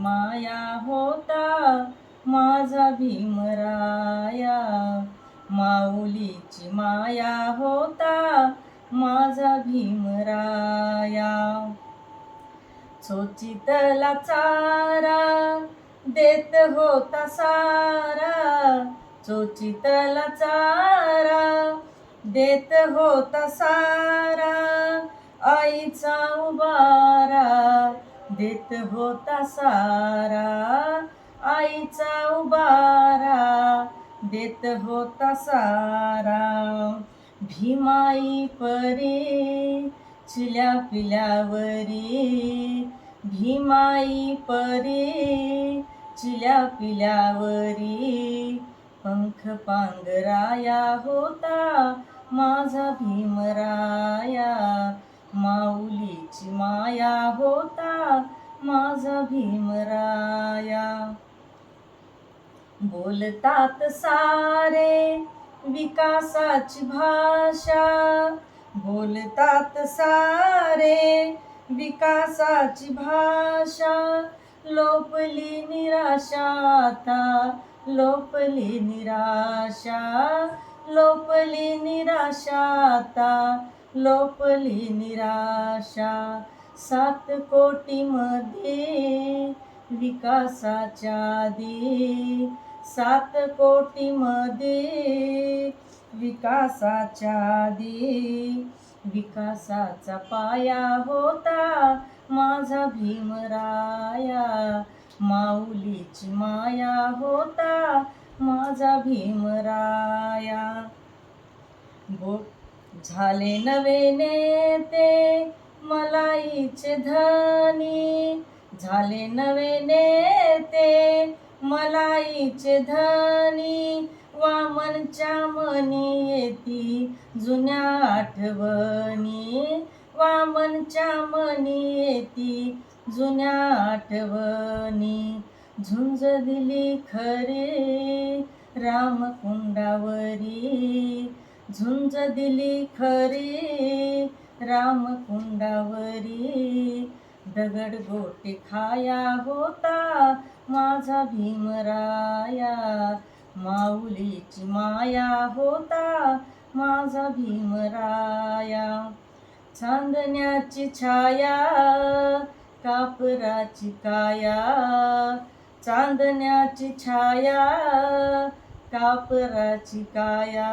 माया होता माझा भीमराया माऊलीची माया होता माझा भीमराया चोचितला चारा देत होता सारा. चोचितला चारा देत होता सारा. आईचा उबारा देत होता सारा आईचा उबारा. देत होता सारा भीमाई परी चिल्या पिल्यावरी. भीमाई परी चिल्या पिल्यावरी. पंख पांगराया होता माझा भीमरा. माझा भीमराया. बोलतात सारे विकासाची भाषा. बोलतात सारे विकासाची भाषा. लोपली निराशा आता लोपली निराशा. लोपली निराशा आता लोपली निराशा. सात कोटीमध्ये विकासाच्या दे सात कोटीमध्ये विकासाच्या दे विकासाचा पाया होता माझा भीमराया. माऊलीची माया होता माझा भीमराया. बो झाले नवे नेते मलाईचे धनी झाले नवे नेते. मलाईचे धनी वामनच्या मनी येती जुन्या आठवणी. वामनच्या मनी येती जुन्या आठवणी. झुंज दिली खरे रामकुंडावरी. झुंज दिली खरी रामकुंडावरी. दगड गोटे खाया होता माझा भीमराया माऊलीची माया होता माझा भीमराया चांदण्याची छाया कापराची काया. चांदण्याची छाया कापराची काया.